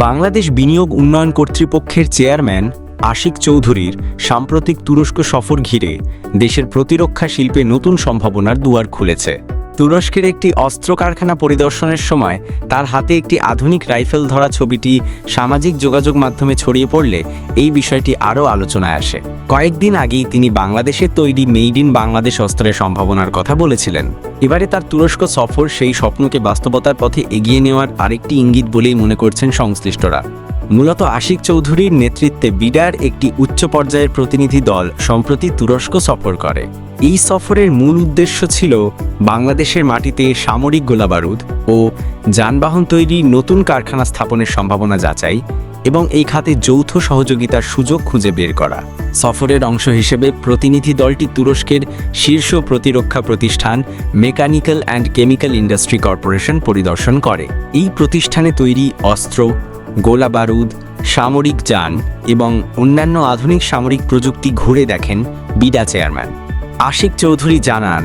বাংলাদেশ বিনিয়োগ উন্নয়ন কর্তৃপক্ষের চেয়ারম্যান আশিক চৌধুরীর সাম্প্রতিক তুরস্ক সফর ঘিরে দেশের প্রতিরক্ষা শিল্পে নতুন সম্ভাবনার দুয়ার খুলেছে। তুরস্কের একটি অস্ত্র কারখানা পরিদর্শনের সময় তার হাতে একটি আধুনিক রাইফেল ধরা ছবিটি সামাজিক যোগাযোগ মাধ্যমে ছড়িয়ে পড়লে এই বিষয়টি আরও আলোচনায় আসে। কয়েকদিন আগেই তিনি বাংলাদেশের তৈরি মেইড ইন বাংলাদেশ অস্ত্রের সম্ভাবনার কথা বলেছিলেন। এবারে তার তুরস্ক সফর সেই স্বপ্নকে বাস্তবতার পথে এগিয়ে নেওয়ার আরেকটি ইঙ্গিত বলেই মনে করছেন সংশ্লিষ্টরা। মূলত আশিক চৌধুরীর নেতৃত্বে বিডার একটি উচ্চ পর্যায়ের প্রতিনিধি দল সম্প্রতি তুরস্ক সফর করে। এই সফরের মূল উদ্দেশ্য ছিল বাংলাদেশের মাটিতে সামরিক গোলাবারুদ ও যানবাহন তৈরি নতুন কারখানা স্থাপনের সম্ভাবনা যাচাই এবং এই খাতে যৌথ সহযোগিতার সুযোগ খুঁজে বের করা। সফরের অংশ হিসেবে প্রতিনিধি দলটি তুরস্কের শীর্ষ প্রতিরক্ষা প্রতিষ্ঠান mechanical and chemical industry corporation পরিদর্শন করে। এই প্রতিষ্ঠানে তৈরি অস্ত্র গোলা বারুদ সামরিক যান এবং অন্যান্য আধুনিক সামরিক প্রযুক্তি ঘুরে দেখেন বিডা চেয়ারম্যান। আশিক চৌধুরী জানান,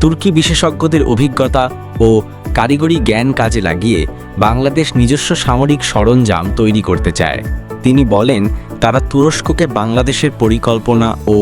তুর্কি বিশেষজ্ঞদের অভিজ্ঞতা ও কারিগরি জ্ঞান কাজে লাগিয়ে বাংলাদেশ নিজস্ব সামরিক সরঞ্জাম তৈরি করতে চায়। তিনি বলেন, তারা তুরস্ককে বাংলাদেশের পরিকল্পনা ও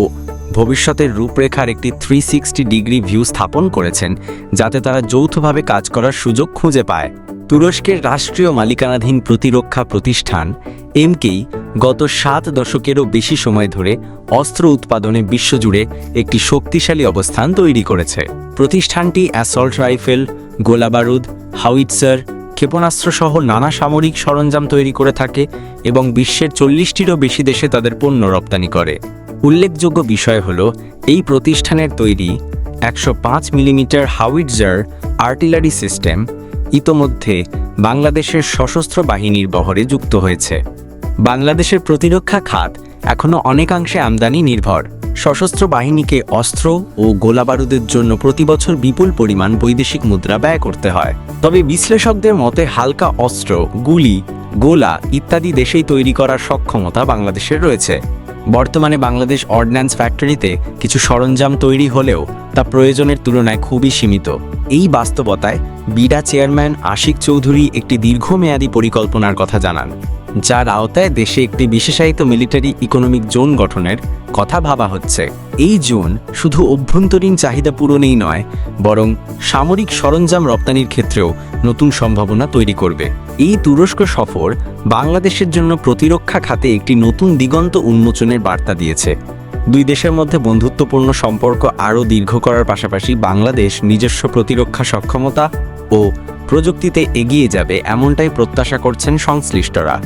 ভবিষ্যতের রূপরেখার একটি থ্রি সিক্সটি ডিগ্রি ভিউ স্থাপন করেছেন, যাতে তারা যৌথভাবে কাজ করার সুযোগ খুঁজে পায়। তুরস্কের রাষ্ট্রীয় মালিকানাধীন প্রতিরক্ষা প্রতিষ্ঠান, এমকেই গত সাত দশকেরও বেশি সময় ধরে অস্ত্র উৎপাদনে বিশ্বজুড়ে একটি শক্তিশালী অবস্থান তৈরি করেছে। প্রতিষ্ঠানটি অ্যাসল্ট রাইফেল, গোলাবারুদ হাউইটসার ক্ষেপণাস্ত্রসহ নানা সামরিক সরঞ্জাম তৈরি করে থাকে এবং বিশ্বের চল্লিশটিরও বেশি দেশে তাদের পণ্য রপ্তানি করে। উল্লেখযোগ্য বিষয় হল, এই প্রতিষ্ঠানের তৈরি একশো পাঁচ মিলিমিটার হাউইটজার আর্টিলারি সিস্টেম ইতোমধ্যে বাংলাদেশের সশস্ত্র বাহিনীর বহরে যুক্ত হয়েছে। বাংলাদেশের প্রতিরক্ষা খাত এখনও অনেকাংশে আমদানি নির্ভর। সশস্ত্র বাহিনীকে অস্ত্র ও গোলাবারুদের জন্য প্রতিবছর বিপুল পরিমাণ বৈদেশিক মুদ্রা ব্যয় করতে হয়। তবে বিশ্লেষকদের মতে হালকা অস্ত্র, গুলি, গোলা ইত্যাদি দেশেই তৈরি করার সক্ষমতা বাংলাদেশের রয়েছে। বর্তমানে বাংলাদেশ অর্ডন্যান্স ফ্যাক্টরিতে কিছু সরঞ্জাম তৈরি হলেও তা প্রয়োজনের তুলনায় খুবই সীমিত। এই বাস্তবতায় বিডা চেয়ারম্যান আশিক চৌধুরী একটি দীর্ঘমেয়াদী পরিকল্পনার কথা জানান। যার আওতায় দেশে একটি বিশেষায়িত মিলিটারি ইকোনমিক জোন গঠনের কথা ভাবা হচ্ছে। এই জোন শুধু অভ্যন্তরীণ চাহিদা পূরণেই নয়, বরং সামরিক সরঞ্জাম রপ্তানির ক্ষেত্রেও নতুন সম্ভাবনা তৈরি করবে। এই তুরস্ক সফর বাংলাদেশের জন্য প্রতিরক্ষা খাতে একটি নতুন দিগন্ত উন্মোচনের বার্তা দিয়েছে। দুই দেশের মধ্যে বন্ধুত্বপূর্ণ সম্পর্ক আরও দীর্ঘ করার পাশাপাশি বাংলাদেশ নিজস্ব প্রতিরক্ষা সক্ষমতা ও প্রযুক্তিতে এগিয়ে যাবে এমনটাই প্রত্যাশা করছেন সংশ্লিষ্টরা।